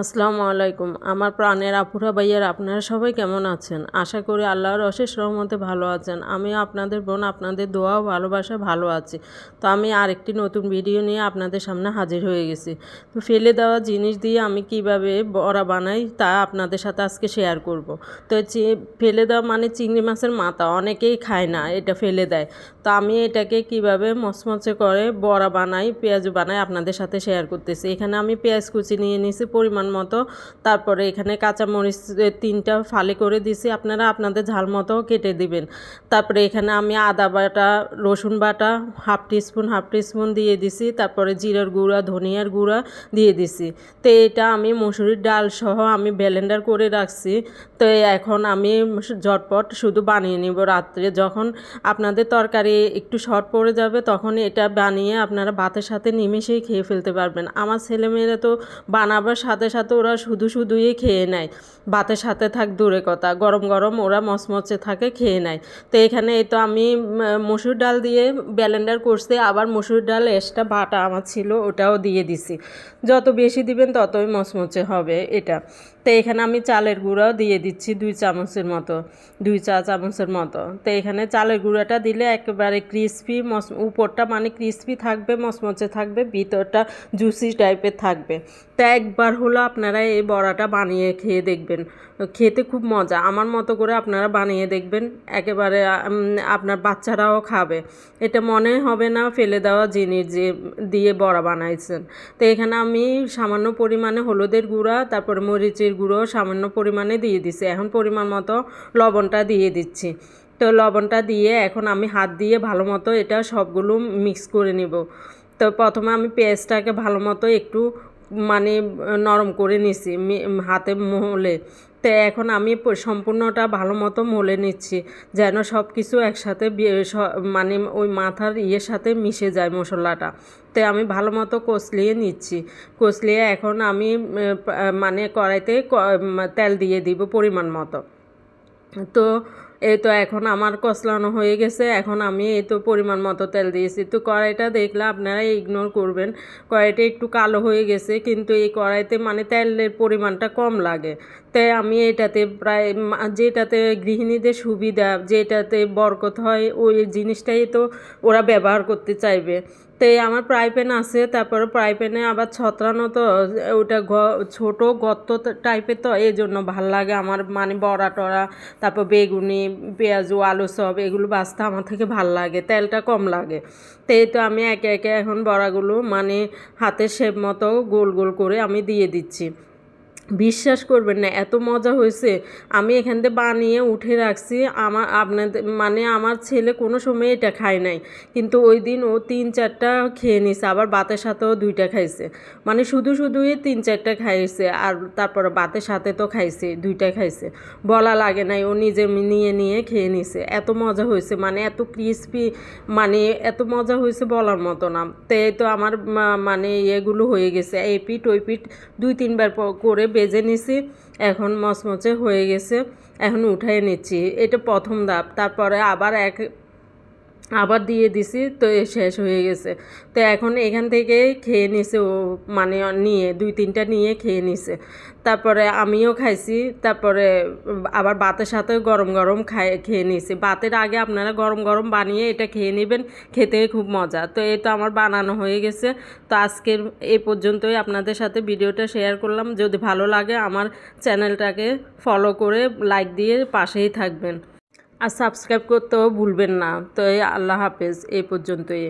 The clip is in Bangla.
আসসালামু আলাইকুম। আমার প্রাণের আপুরা ভাইয়ার, আপনারা সবাই কেমন আছেন? আশা করি আল্লাহর অশেষ রহমতে ভালো আছেন। আমিও আপনাদের বোন, আপনাদের দোয়া ভালোবাসা ভালো আছি। তো আমি আরেকটি নতুন ভিডিও নিয়ে আপনাদের সামনে হাজির হয়ে গেছি। তো ফেলে দেওয়া জিনিস দিয়ে আমি কীভাবে বড়া বানাই, তা আপনাদের সাথে আজকে শেয়ার করব। তো ফেলে দেওয়া মানে চিংড়ি মাছের মাথা, অনেকেই খায় না, এটা ফেলে দেয়। তো আমি এটাকে কীভাবে মচমচে করে বড়া বানাই, পেঁয়াজ বানাই, আপনাদের সাথে শেয়ার করতেছি। এখানে আমি পেঁয়াজ কুচি নিয়ে নিয়েছি পরিমাণ মতো। তারপরে এখানে কাঁচামরিচ তিনটা ফালি করে দিছি। আপনারা আপনাদের ঝাল মতো কেটে দিবেন। তারপরে এখানে আমি আদা বাটা, রসুন বাটা, হাফ টিস্পুন হাফ টিস্পুন দিয়ে দিছি। তারপরে জিরার গুঁড়া, ধনিয়ার গুঁড়া দিয়ে দিছি। তো এটা আমি মুসুরির ডাল সহ আমি ব্লেন্ডার করে রাখছি। তো এখন আমি ঝটপট শুধু বানিয়ে নিব রাত্রে। যখন আপনাদের তরকারি একটু শর্ট পড়ে যাবে, তখন এটা বানিয়ে আপনারা ভাতের সাথে নিমেষেই খেয়ে ফেলতে পারবেন। আমার ছেলেমেয়েরা তো বানাবার সাথে সাথে ওরা শুধু শুধুই খেয়ে নেয়। বাতের সাথে থাক দূরে কথা, গরম গরম ওরা মচমচে থাকে, খেয়ে নেয়। তো এখানে এই তো আমি মসুর ডাল দিয়ে ব্যালেন্ডার করছি, আবার মসুর ডাল এক্সট্রা বাটা আমার ছিল ওটাও দিয়ে দিছি। যত বেশি দিবেন ততই মচমচে হবে এটা। তো এখানে আমি চালের গুঁড়াও দিয়ে দিচ্ছি দুই চামচের মতো, দুই চা চামচের মতো। তো এখানে চালের গুঁড়াটা দিলে একেবারে ক্রিসপি মস উপরটা মানে ক্রিসপি থাকবে, মচমচে থাকবে, ভিতরটা জুসি টাইপের থাকবে। তো একবার হলো আপনারা এই বড়াটা বানিয়ে খেয়ে দেখবেন। খেতে খুব মজা, আমার মতো করে আপনারা বানিয়ে দেখবেন, একেবারে আপনার বাচ্চারাও খাবে। এটা মনে হবে না ফেলে দেওয়া জিনিস যে, দিয়ে বড়া বানাইছেন। তো এখানে আমি সামান্য পরিমাণে হলুদের গুঁড়া, তারপরে মরিচের গুঁড়ো সামান্য পরিমাণে দিয়ে দিছি। এখন পরিমাণ মতো লবণটা দিয়ে দিচ্ছি। তো লবণটা দিয়ে এখন আমি হাত দিয়ে ভালো মতো এটা সবগুলো মিক্স করে নিব। তো প্রথমে আমি পেঁয়াজটাকে ভালো মতো একটু মানে নরম করে নিছি হাতে মহলে তো এখন আমি সম্পূর্ণটা ভালো মতো মলে নিচ্ছি, যেন সব কিছু একসাথে মানে ওই মাথার ইয়ের সাথে মিশে যায় মশলাটা। তো আমি ভালো মতো কষলিয়ে নিচ্ছি। কষলিয়ে এখন আমি মানে কড়াইতে তেল দিয়ে দিব পরিমাণ মতো। তো এই তো এখন আমার কষলানো হয়ে গেছে, এখন আমি এই তো পরিমাণ মতো তেল দিয়েছি। তো কড়াইটা দেখলে আপনারা ইগনোর করবেন, কড়াইটা একটু কালো হয়ে গেছে, কিন্তু এই কড়াইতে মানে তেলের পরিমাণটা কম লাগে। তাই আমি এটাতে প্রায় যেটাতে গৃহিণীদের সুবিধা, যেটাতে বরকত হয়, ওই জিনিসটাই তো ওরা ব্যবহার করতে চাইবে। তো আমার প্রাই প্যান আছে, তারপরে প্রাই প্যানে আবার ছত্রানো তো, ওটা ছোট গর্ত টাইপের তো এই জন্য ভালো লাগে আমার মানে বড়া টড়া, তারপর বেগুনি, পেঁয়াজু, আলু সব এগুলো বাছতে আমার থেকে ভালো লাগে, তেলটা কম লাগে। তো এই তো আমি একে একে এখন বড়াগুলো মানে হাতের শেপ মতো গোল গোল করে আমি দিয়ে দিচ্ছি। বিশ্বাস করবেন না, এত মজা হয়েছে। আমি এখান থেকে বানিয়ে উঠে রাখছি, আমার আপনাদের মানে আমার ছেলে কোনো সময় এটা খায় নাই। কিন্তু ওই দিন ও তিন চারটা খেয়ে নিছে, আবার বাতের সাথেও দুইটা খাইছে। মানে শুধু শুধুই তিন চারটা খাইছে, আর তারপরে বাতের সাথে তো খাইছে, দুইটা খাইছে। বলা লাগে নাই, ও নিজে নিয়ে নিয়ে খেয়ে নিছে। এত মজা হয়েছে মানে এত ক্রিসপি মানে এত মজা হয়েছে বলার মতো না। তো এই তো আমার মানে ইয়েগুলো হয়ে গেছে এই পিঠ ওই পিঠ দুই তিনবার করে বেজে নিছি, এখন মচমচে হয়ে গেছে, এখন উঠাই নিচ্ছি। এটা প্রথম ধাপ তারপরে আবার এক আবার দিয়ে দিছি, তো শেষ হয়ে গেছে। তো এখন এখান থেকে খেয়ে নিছে ও মানে নিয়ে, দুই তিনটা নিয়ে খেয়ে নিছে। তারপরে আমিও খাইছি, তারপরে আবার ভাতের সাথে গরম গরম খাই, খেয়ে নিছি। ভাতের আগে আপনারা গরম গরম বানিয়ে এটা খেয়ে নেবেন, খেতে খুব মজা। তো এই তো আমার বানানো হয়ে গেছে। তো আজকের এই পর্যন্তই আপনাদের সাথে ভিডিওটা শেয়ার করলাম। যদি ভালো লাগে আমার চ্যানেলটাকে ফলো করে লাইক দিয়ে পাশেই থাকবেন। আর সাবস্ক্রাইব করতেও ভুলবেন না। তো এই আল্লাহ হাফেজ এই পর্যন্তই।